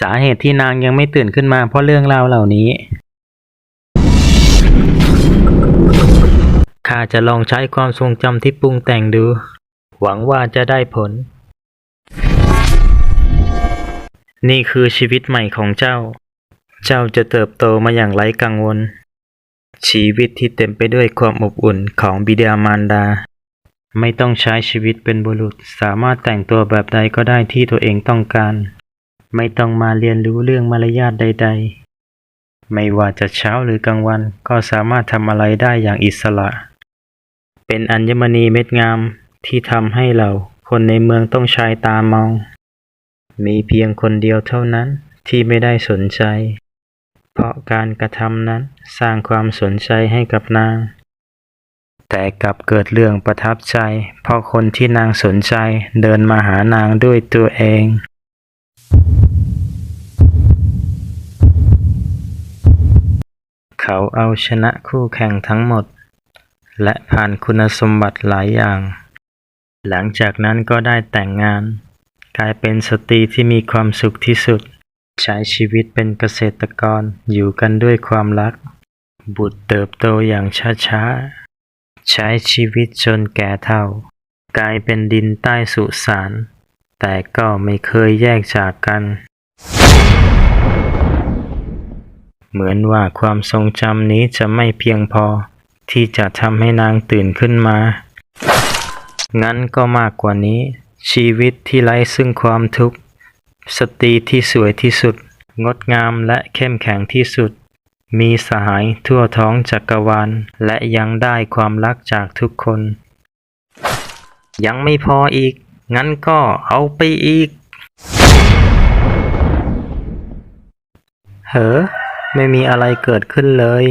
สาเหตุที่นางยังไม่ตื่นขึ้นมาเพราะเรื่องราวเหล่านี้ ข้าจะลองใช้ความทรงจำที่ปรุงแต่งดู หวังว่าจะได้ผล นี่คือชีวิตใหม่ของเจ้า เจ้าจะเติบโตมาอย่างไร้กังวล ชีวิตที่เต็มไปด้วยความอบอุ่นของบิดามารดา ไม่ต้องใช้ชีวิตเป็นบุรุษ สามารถแต่งตัวแบบใดก็ได้ที่ตัวเองต้องการ ไม่ต้องมาเรียนรู้เรื่องมารยาทใด ๆ ไม่ว่าจะเช้าหรือกลางวันก็สามารถทำอะไรได้อย่างอิสระ เป็นอัญมณีเม็ดงามที่ทำให้เราคนในเมืองต้องชายตามอง มีเพียงคนเดียวเท่านั้นที่ไม่ได้สนใจ เพราะการกระทำนั้นสร้างความสนใจให้กับนาง แต่กลับเกิดเรื่องประทับใจ เพราะคนที่นางสนใจเดินมาหานางด้วยตัวเอง เขาเอาชนะคู่แข่งทั้งหมด และผ่านคุณสมบัติหลายอย่าง หลังจากนั้นก็ได้แต่งงาน กลายเป็นสตรีที่มีความสุขที่สุด ใช้ชีวิตเป็นเกษตรกรอยู่กันด้วยความรัก บุตรเติบโตอย่างช้าๆ ใช้ชีวิตจนแก่เฒ่า กลายเป็นดินใต้สุสานแต่ก็ไม่เคยแยกจากกัน เหมือนว่าความทรงจำนี้จะไม่เพียงพอ ที่จะทำให้นางตื่นขึ้นมา งั้นก็มากกว่านี้ ชีวิตที่ไร้ซึ่งความทุกข์ สตรีที่สวยที่สุด งดงามและเข้มแข็งที่สุด มีสหายทั่วท้องจักรวาล และยังได้ความรักจากทุกคน ยังไม่พออีก งั้นก็เอาไปอีกเฮ้อ ไม่มีอะไรเกิดขึ้นเลย